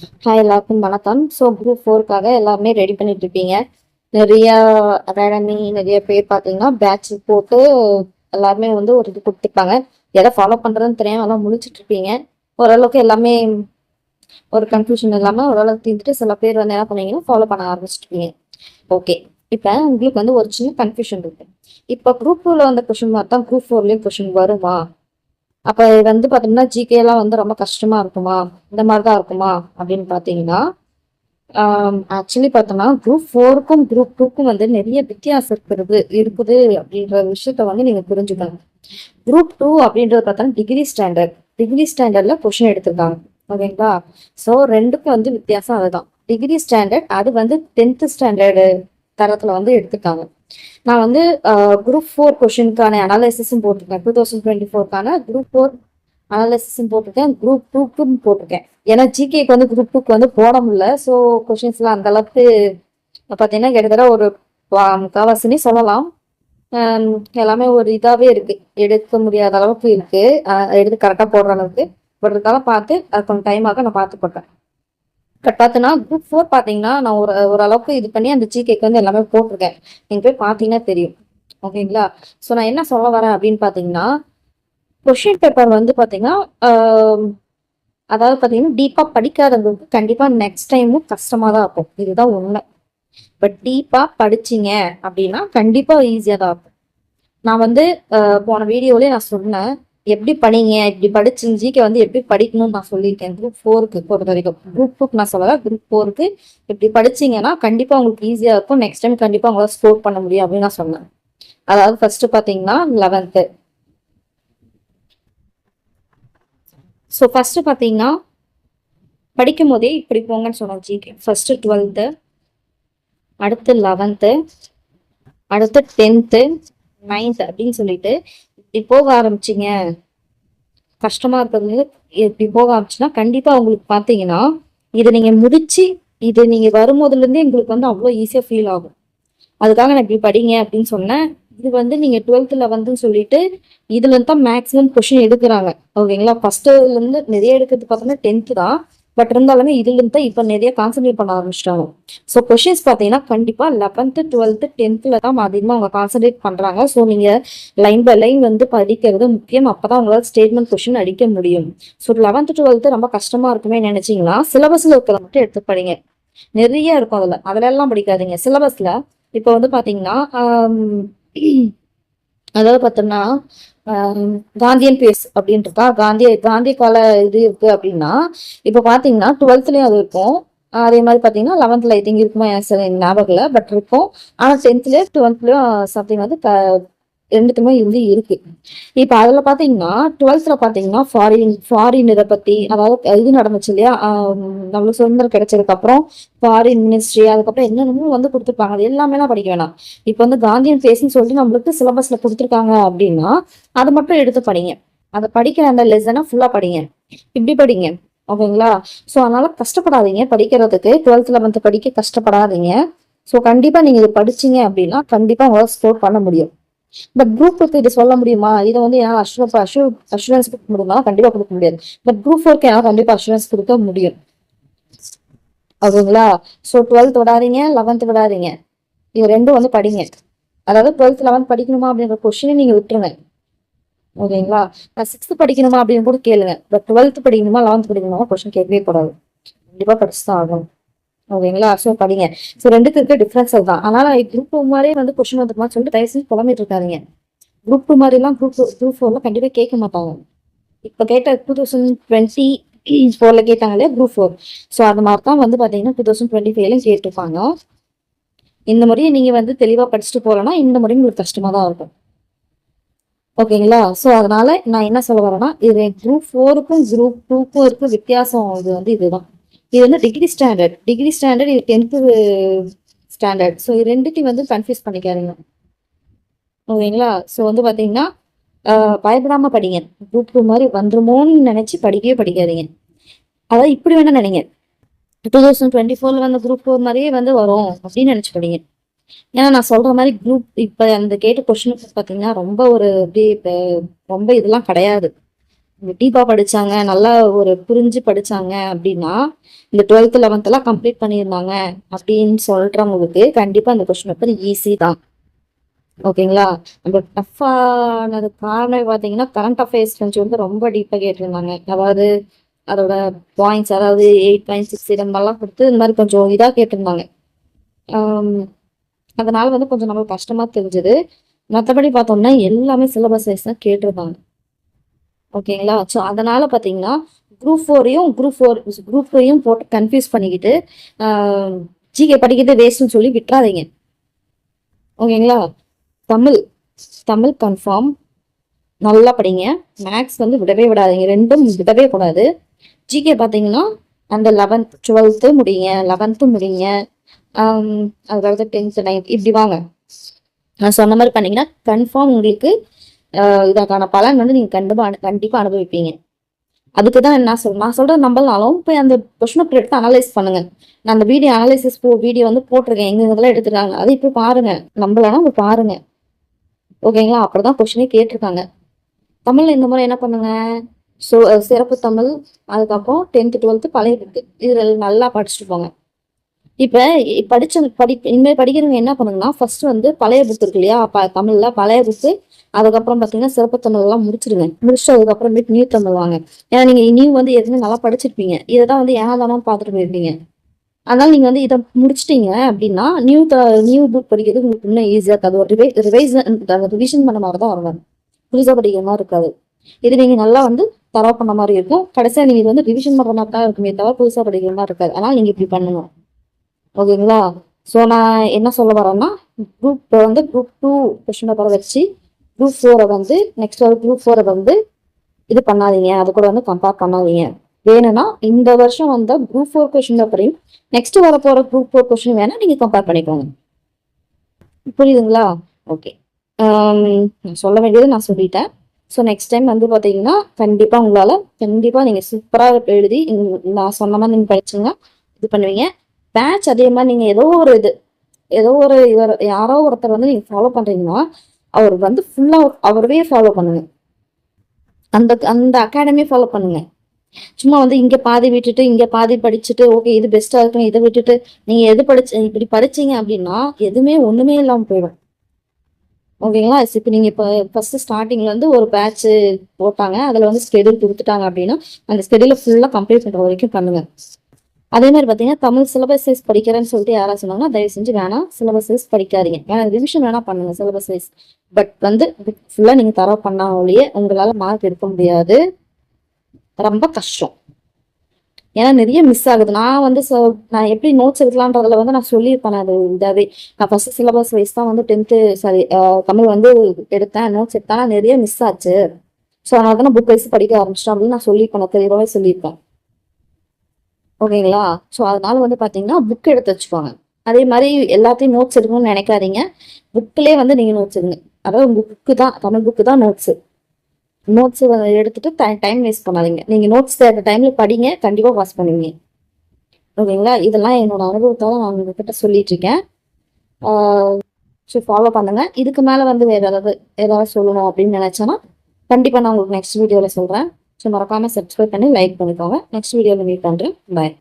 Hi எல்லாருக்கும் வணக்கம். So group ஃபோருக்காக எல்லாருமே ரெடி பண்ணிட்டு இருப்பீங்க நிறைய அகாடமி நிறைய பேர் பார்த்தீங்கன்னா பேட்ச் போட்டு எல்லாருமே வந்து ஒரு இது கொடுத்துருப்பாங்க. எதை ஃபாலோ பண்ணுறதுன்னு தெரியாம எல்லாம் முழிச்சிட்டு இருப்பீங்க. ஓரளவுக்கு எல்லாமே ஒரு கன்ஃபியூஷன் இல்லாமல் ஓரளவுக்கு தீர்ந்துட்டு சில பேர் வந்து என்ன பண்ணீங்கன்னா ஃபாலோ பண்ண ஆரம்பிச்சிருப்பீங்க ஓகே இப்போ உங்களுக்கு வந்து ஒரு சின்ன கன்ஃபியூஷன் இருக்கு. இப்போ குரூப் டூவில் வந்த கொஷின் மாதிரி தான் குரூப் ஃபோர்லேயும் கொஷின் வருமா? அப்ப இது வந்து பாத்தீங்கன்னா ஜிகே எல்லாம் வந்து ரொம்ப கஷ்டமா இருக்குமா? இந்த மாதிரி தான் இருக்குமா? அப்படின்னு பாத்தீங்கன்னா ஆக்சுவலி பார்த்தோம்னா குரூப் ஃபோருக்கும் குரூப் டூக்கும் வந்து நிறைய வித்தியாசம் இருக்கிறது இருக்குது அப்படின்ற விஷயத்த வந்து நீங்க புரிஞ்சுக்கணும். குரூப் டூ அப்படின்றது பார்த்தோம்னா டிகிரி ஸ்டாண்டர்ட் டிகிரி ஸ்டாண்டர்ட்ல கொஷின் எடுத்திருக்காங்க. ஓகேங்களா? ஸோ ரெண்டுக்கும் வந்து வித்தியாசம் அதுதான். டிகிரி ஸ்டாண்டர்ட் அது வந்து டென்த் ஸ்டாண்டர்டு தரத்துல வந்து எடுத்துட்டாங்க. நான் வந்து குரூப் ஃபோர் கொஷினுக்கான அனாலிசிஸும் போட்டிருக்கேன். டூ தௌசண்ட் டுவெண்ட்டி ஃபோர்க்கான குரூப் ஃபோர் அனாலிசிஸும் போட்டிருக்கேன். குரூப் டூக்கும் போட்டிருக்கேன். ஏன்னா ஜிகேக்கு வந்து குரூப் டூக்கு வந்து போட முடியல. ஸோ கொஷின்ஸ்லாம் அந்த அளவுக்கு பார்த்தீங்கன்னா கிட்டத்தட்ட ஒரு முக்கால்வாசினி முக்காவாசினே சொல்லலாம். எல்லாமே ஒரு இதாகவே இருக்கு. எடுக்க முடியாத அளவுக்கு இருக்கு. எடுத்து கரெக்டாக போடுற அளவுக்கு. பட் இருந்தாலும் பார்த்து அது கொஞ்சம் டைமாக நான் பார்த்து போட்டேன். பட் பார்த்தீங்கன்னா குரூப் ஃபோர் பார்த்தீங்கன்னா நான் ஒரு ஓரளவுக்கு இது பண்ணி அந்த ஜிகேக்கு வந்து எல்லாமே போட்டிருக்கேன். நீங்கள் போய் பார்த்தீங்கன்னா தெரியும். ஓகேங்களா? ஸோ நான் என்ன சொல்ல வரேன் அப்படின்னு பார்த்தீங்கன்னா கொஷின் பேப்பர் வந்து பார்த்தீங்கன்னா அதாவது பார்த்தீங்கன்னா டீப்பாக படிக்காதவங்களுக்கு கண்டிப்பாக நெக்ஸ்ட் டைமும் கஷ்டமாக தான் இருக்கும். இதுதான் உண்மை. பட் டீப்பாக படிச்சீங்க அப்படின்னா கண்டிப்பாக ஈஸியாக தான் இருக்கும். நான் வந்து போன வீடியோலேயே நான் சொன்னேன். எப்படி படிங்க இப்படி படிச்சு ஜிகே வந்து எப்படி படிக்கணும்னு நான் சொல்லியிருக்கேன். குரூப் ஃபோருக்கு பொறுத்த வரைக்கும். குரூப் டூக்கு நான் சொல்லலாம் குரூப் ஃபோருக்கு இப்படி படிச்சீங்கன்னா கண்டிப்பாக உங்களுக்கு ஈஸியாக இருக்கும். நெக்ஸ்ட் டைம் கண்டிப்பாக உங்களால் ஸ்கோர் பண்ண முடியும் அப்படின்னு நான் சொன்னேன். அதாவது ஃபர்ஸ்ட் பார்த்தீங்கன்னா லெவன்த்து ஸோ ஃபர்ஸ்ட் பார்த்தீங்கன்னா படிக்கும் போதே இப்படி போங்கன்னு சொன்னோம் ஜிகே ஃபர்ஸ்ட் டுவெல்த்து அடுத்து லெவன்த்து அடுத்து டென்த்து நைன்த் அப்படின்னு சொல்லிட்டு இப்படி போக ஆரம்பிச்சிங்க. கஷ்டமா இருக்கிறது. இப்படி போக ஆரம்பிச்சுன்னா கண்டிப்பா உங்களுக்கு பார்த்தீங்கன்னா இதை நீங்க முடிச்சு இது நீங்க வரும்போதுல இருந்தே வந்து அவ்வளோ ஈஸியா ஃபீல் ஆகும். அதுக்காக நான் இப்படி படிங்க அப்படின்னு சொன்னேன். இது வந்து நீங்க டுவெல்த்ல வந்து சொல்லிட்டு இதுலேருந்து தான் மேக்ஸிமம் கொஷின் எடுக்கிறாங்க. ஓகேங்களா? ஃபர்ஸ்ட்ல இருந்து நிறைய எடுக்கிறது பார்த்தோம்னா டென்த்து தான். பட் இருந்தாலுமே இதுலேருந்து தான் இப்போ நிறைய கான்சென்ட்ரேட் பண்ண ஆரம்பிச்சிட்டாங்க. ஸோ கொஷின்ஸ் பார்த்தீங்கன்னா கண்டிப்பாக லெவன்த்து டுவெல்த்து டென்த்தில் தான் அதிகமாக அவங்க கான்சென்ட்ரேட் பண்ணுறாங்க ஸோ நீங்கள் லைன் பை லைன் வந்து படிக்கிறது முக்கியம். அப்பதான் உங்களால் ஸ்டேட்மெண்ட் கொஷின் அடிக்க முடியும். ஸோ லெவன்த்து டுவெல்த்து ரொம்ப கஷ்டமாக இருக்குமே நினைச்சீங்கன்னா சிலபஸில் இருக்கிறத மட்டும் எடுத்து படிங்க. நிறைய இருக்கும் அதில். அதுல எல்லாம் படிக்காதீங்க சிலபஸில் இப்போ வந்து பார்த்தீங்கன்னா அதாவது பார்த்தோம்னா காந்தியன் பேஸ் அப்படின்றதா காந்திய காந்தி கால இது இருக்கு அப்படின்னா இப்போ பாத்தீங்கன்னா டுவெல்த்லயும் அது இருக்கும். அதே மாதிரி பாத்தீங்கன்னா லெவன்த்ல ஐ திங்க் இருக்குமா? எனக்கு ஞாபகம் இல்லை பட் இருக்கும். ஆனா டென்த்லயும் டுவெல்த்லயும் சம்திங் வந்து க- ரெண்டுத்துமே வந்து இருக்கு. இப்ப அதுல பாத்தீங்கன்னா டுவெல்த்ல பாத்தீங்கன்னா ஃபாரின் ஃபாரின் இதை பத்தி அதாவது இது நடந்துச்சு இல்லையா? நம்மளுக்கு சுதந்திரம் கிடைச்சதுக்கு அப்புறம் ஃபாரின் மினிஸ்ட்ரி அதுக்கப்புறம் என்னென்னமோ வந்து கொடுத்துருப்பாங்க. அது எல்லாமே தான் படிக்க வேணாம். இப்ப வந்து காந்தியன் பேசுன்னு சொல்லிட்டு நம்மளுக்கு சிலபஸ்ல கொடுத்துருக்காங்க அப்படின்னா அதை மட்டும் எடுத்து படிங்க. அதை படிக்கிற அந்த லெசனை ஃபுல்லா படிங்க. இப்படி படிங்க. ஓகேங்களா? ஸோ அதனால கஷ்டப்படாதீங்க படிக்கிறதுக்கு. டுவெல்த் லெவன்த் படிக்க கஷ்டப்படாதீங்க. ஸோ கண்டிப்பாக நீங்கள் இது படிச்சீங்க அப்படின்னா கண்டிப்பாக உங்களால் ஸ்கோர் பண்ண முடியும். பட் குரூப்புக்கு இது சொல்ல முடியுமா? இதை வந்து என்னால் அஷூர் அஷூர் அஷூரன்ஸ் கொடுக்க முடியுமா? கண்டிப்பா கொடுக்க முடியாது. பட் குரூப் ஃபோர்க்கு என்னால் கண்டிப்பா அஷூரன்ஸ் கொடுக்க முடியும். ஓகேங்களா? ஸோ டுவெல்த் விடாதீங்க லெவன்த் விடாதீங்க. இது ரெண்டும் வந்து படிங்க. அதாவது டுவெல்த் லெவன்த் படிக்கணுமா அப்படின்ற கொஸ்டினை நீங்க விட்டுருங்க. ஓகேங்களா? நான் சிக்ஸ்த் படிக்கணுமா அப்படின்னு கூட கேளுங்க. பட் டுவெல்த் படிக்கணுமா லெவன்த் படிக்கணுமா கொஸ்டின் கேட்கவே கூடாது. கண்டிப்பா படிச்சு தான் ஆகணும். ஓகேங்களா? ஸோ படிங்க. ஸோ ரெண்டுக்கு இருக்க டிஃப்ரென்ஸ் தான் அதனால குரூப் டூ மாதிரியே வந்து கொஸ்டின் வந்துருமா சொல்லிட்டு தயவு செஞ்சு புலம்பிட்டு இருக்காதிங்க. குரூப் டூ மாதிரிலாம் குரூப் குரூப் ஃபோர்லாம் கண்டிப்பாக கேட்க மாட்டாங்க. இப்போ கேட்ட டூ தௌசண்ட் டுவெண்ட்டி ஃபோரில் கேட்டாங்க இல்லையா குரூப் ஃபோர் ஸோ அது மாதிரி தான் வந்து பார்த்தீங்கன்னா டூ தௌசண்ட் டுவெண்ட்டி ஃபைவ்லையும் கேட்டுருப்பாங்க. இந்த முறையை நீங்கள் வந்து தெளிவாக படிச்சுட்டு போகலன்னா இந்த முறையும் உங்களுக்கு கஷ்டமாக தான் இருக்கும். ஓகேங்களா? ஸோ அதனால நான் என்ன சொல்ல வரேன்னா இது குரூப் ஃபோருக்கும் குரூப் டூக்கும் இருக்க வித்தியாசம் இது வந்து இதுதான். இது வந்து டிகிரி ஸ்டாண்டர்ட் டிகிரி ஸ்டாண்டர்ட் இது டென்த்து ஸ்டாண்டர்ட் ஸோ இது ரெண்டுத்தையும் வந்து கன்ஃபியூஸ் பண்ணிக்காதீங்க. ஓகேங்களா? ஸோ வந்து பார்த்தீங்கன்னா பயப்படாமல் பயப்படாம படிங்க. குரூப் டூ மாதிரி வந்துருமோன்னு நினைச்சு படிக்கவே படிக்காதீங்க. அதாவது இப்படி வேணா நினைங்க. டூ தௌசண்ட் டுவெண்ட்டி ஃபோர்ல வந்து குரூப் டூ மாதிரியே வந்து வரும் அப்படின்னு நினைச்சு படிங்க. ஏன்னா நான் சொல்ற மாதிரி குரூப் இப்ப அந்த கேட்ட கொஸ்டினுக்கு பாத்தீங்கன்னா ரொம்ப ஒரு அப்படியே ரொம்ப இதெல்லாம் கிடையாது. டீப்பாக படித்தாங்க நல்லா ஒரு புரிஞ்சு படித்தாங்க அப்படின்னா இந்த டுவெல்த் லெவன்த்தெல்லாம் கம்ப்ளீட் பண்ணியிருந்தாங்க அப்படின்னு சொல்கிறவங்களுக்கு கண்டிப்பாக அந்த கொஸ்டின் பேப்பர் ஈஸி தான். ஓகேங்களா? நம்ம டஃப்பானது காரணம் பார்த்தீங்கன்னா கரண்ட் அஃபேர்ஸ் கொஞ்சம் வந்து ரொம்ப டீப்பாக கேட்டிருந்தாங்க. அதாவது அதோட பாயிண்ட்ஸ் அதாவது எயிட் பாயிண்ட் சிக்ஸ் இது மாதிரிலாம் கொடுத்து இந்த மாதிரி கொஞ்சம் இதாக கேட்டிருந்தாங்க. அதனால் அதனால வந்து கொஞ்சம் நம்மளுக்கு கஷ்டமாக தெரிஞ்சது. மற்றபடி பார்த்தோம்னா எல்லாமே சிலபஸ் வைஸ் தான் கேட்டிருந்தாங்க. ஓகேங்களா? ஸோ அதனால பார்த்தீங்கன்னா குரூப் ஃபோரையும் குரூப் ஃபோர் குரூப் ஃபோரையும் போட்டு கன்ஃபியூஸ் பண்ணிக்கிட்டு ஜிகே படிக்கிறது வேஸ்ட்னு சொல்லி விட்டுறாதீங்க. ஓகேங்களா? தமிழ் தமிழ் கன்ஃபார்ம் நல்லா படிங்க. மேக்ஸ் வந்து விடவே விடாதீங்க. ரெண்டும் விடவே கூடாது. ஜிகே பார்த்தீங்கன்னா அந்த லெவன்த் டுவெல்த்து முடியுங்க லெவன்த்து முடியுங்க அதாவது டென்த்து நைன்த் இப்படி வாங்க. நான் சொன்ன மாதிரி பண்ணிங்கன்னா கன்ஃபார்ம் உங்களுக்கு இதற்கான பலன் வந்து நீங்கள் கண்டிப்பாக கண்டிப்பாக அனுபவிப்பீங்க. அதுக்கு தான் நான் சொல் நான் சொல்கிறது நம்பலனாலும் போய் அந்த கொஷின் பேப்பர் எடுத்து அனலைஸ் பண்ணுங்க. நான் அந்த வீடியோ அனலைசிஸ் போ வீடியோ வந்து போட்டிருக்கேன். எங்க இதெல்லாம் எடுத்துருக்காங்க அதை இப்போ பாருங்க. நம்பலனா போய் பாருங்க. ஓகேங்களா அப்படிதான் கொஷினே கேட்டிருக்காங்க. தமிழ்ல இந்த முறை என்ன பண்ணுங்க? ஸோ சிறப்பு தமிழ். அதுக்கப்புறம் டென்த்து டுவெல்த்து பழைய புக்கு இதில் நல்லா படிச்சுட்டு போங்க. இப்போ படிச்ச படி இனிமேல் படிக்கிறவங்க என்ன பண்ணுங்கன்னா ஃபர்ஸ்ட் வந்து பழைய புக் இருக்கு இல்லையா? ப தமிழ்ல பழைய புக்கு அதுக்கப்புறம் பார்த்தீங்கன்னா சிறப்பு தமிழ் எல்லாம் முடிச்சிடுங்க முடிச்சுட்டு அதுக்கப்புறமேட்டு நியூ தமிழ் வாங்க. ஏன்னா நீங்க நியூ வந்து எதுவுமே நல்லா படிச்சிருப்பீங்க. இதை தான் வந்து ஏனாதானோ பார்த்துட்டு போயிருப்பீங்க. அதனால நீங்க வந்து இதை முடிச்சிட்டீங்க அப்படின்னா நியூ த நியூ புக் படிக்கிறது உங்களுக்கு இன்னும் ஈஸியா இருக்காது. ஒரு ரிவை ரிவைசன் ரிவிஷன் பண்ண மாதிரி தான் வரும். புதுசாக படிக்கிற மாதிரி இருக்காது. இது நீங்க நல்லா வந்து தரவு பண்ண மாதிரி இருக்கும். கடைசியா நீங்க இது வந்து ரிவிஷன் பண்ற மாதிரி தான் இருக்குமே தவிர புதுசாக படிக்கிற மாதிரி இருக்காது. அதனால நீங்க இப்படி பண்ணணும். ஓகேங்களா? ஸோ நான் என்ன சொல்ல வரேன்னா குரூப் வந்து குரூப் டூ கொஸ்டின் பேப்பரை வச்சு குரூப் ஃபோரை வந்து நெக்ஸ்ட் ஒரு குரூப் ஃபோரை வந்து இது பண்ணாதீங்க. அது கூட வந்து கம்பேர் பண்ணாதீங்க. வேணும்னா இந்த வருஷம் வந்த குரூப் ஃபோர் கொஸ்டின் பேப்பரையும் நெக்ஸ்ட் வர போகிற குரூப் ஃபோர் கொஸ்டின் வேணால் நீங்கள் கம்பேர் பண்ணிக்கோங்க. புரியுதுங்களா? ஓகே um, சொல்ல வேண்டியது நான் சொல்லிட்டேன். ஸோ நெக்ஸ்ட் டைம் வந்து பார்த்தீங்கன்னா கண்டிப்பாக உங்களால் கண்டிப்பாக நீங்கள் சூப்பராக எழுதி நான் சொன்ன மாதிரி நீங்கள் படிச்சுங்க. இது பண்ணுவீங்க. பேட்ச் அதே மாதிரி நீங்கள் ஏதோ ஒரு இது ஏதோ ஒரு இவர் யாரோ ஒருத்தர் வந்து நீங்கள் ஃபாலோ பண்ணுறீங்கன்னா அவர் வந்து ஃபுல்லாக அவரவே ஃபாலோ பண்ணுங்க. அந்த அந்த அகாடமியை ஃபாலோ பண்ணுங்க. சும்மா வந்து இங்கே பாதி விட்டுட்டு இங்க பாதி படிச்சுட்டு ஓகே இது பெஸ்ட்டாக இருக்கும் இதை விட்டுட்டு நீங்க எது படிச்சு இப்படி படிச்சீங்க அப்படின்னா எதுவுமே ஒண்ணுமே இல்லாமல் போயிடும். ஓகேங்களா? இப்போ நீங்க இப்போ ஃபர்ஸ்ட் ஸ்டார்டிங்ல வந்து ஒரு பேட்ச் போட்டாங்க அதுல வந்து ஸ்கெடியூல் கொடுத்துட்டாங்க அப்படின்னா அந்த ஸ்கெடியூலை ஃபுல்லாக கம்ப்ளீட் பண்ணுற வரைக்கும் பண்ணுங்க. அதே மாதிரி பார்த்தீங்கன்னா தமிழ் சிலபஸ் சைஸ் படிக்கிறேன்னு சொல்லிட்டு யாராவது சொன்னாங்கன்னா தயவு செஞ்சு வேணாம். சிலபஸ் சைஸ் படிக்காதீங்க. வேணா ரிவிஷன் வேணா பண்ணுங்க சிலபஸ் வைஸ் பட் வந்து ஃபுல்லாக நீங்கள் தரவு பண்ணாமலேயே உங்களால் மார்க் எடுக்க முடியாது. ரொம்ப கஷ்டம். ஏன்னா நிறைய மிஸ் ஆகுது. நான் வந்து நான் எப்படி நோட்ஸ் எடுக்கலான்றதுல வந்து நான் சொல்லியிருப்பேன். அது இதாவே. நான் ஃபர்ஸ்ட் சிலபஸ் வைஸ் தான் வந்து டென்த்து சாரி தமிழ் வந்து எடுத்தேன். நோட்ஸ் எடுத்தேன். நிறைய மிஸ் ஆச்சு. ஸோ அதனால தான் நான் புக் வைஸ் படிக்க ஆரம்பிச்சிட்டேன் அப்படின்னு நான் சொல்லியிருப்பேன். தெளிவாகவே சொல்லியிருப்பேன். ஓகேங்களா? ஸோ அதனால வந்து பார்த்தீங்கன்னா புக் எடுத்து வச்சுக்கோங்க. அதே மாதிரி எல்லாத்தையும் நோட்ஸ் எடுக்கணும்னு நினைக்காதீங்க. புக்கிலே வந்து நீங்கள் நோட்ஸ் எடுங்க. அதாவது உங்கள் புக்கு தான் தமிழ் புக்கு தான் நோட்ஸு நோட்ஸ் எடுத்துட்டு டைம் வேஸ்ட் பண்ணாதீங்க. நீங்கள் நோட்ஸ் தேடுற டைமில் படிங்க கண்டிப்பாக பாஸ் பண்ணுவீங்க. ஓகேங்களா? இதெல்லாம் என்னோட அனுபவத்தால் நான் உங்ககிட்ட சொல்லிட்டு இருக்கேன். ஸோ ஃபாலோ பண்ணுங்க. இதுக்கு மேலே வந்து வேறு ஏதாவது ஏதாவது சொல்லணும் அப்படின்னு நினச்சேன்னா கண்டிப்பாக நான் உங்களுக்கு நெக்ஸ்ட் வீடியோவில் சொல்கிறேன் ஸோ மறக்காமல் சப்ஸ்கிரைப் பண்ணி லைக் பண்ணிக்கோங்க. நெக்ஸ்ட் வீடியோவில் மீட் பண்ணுறேன் பாய்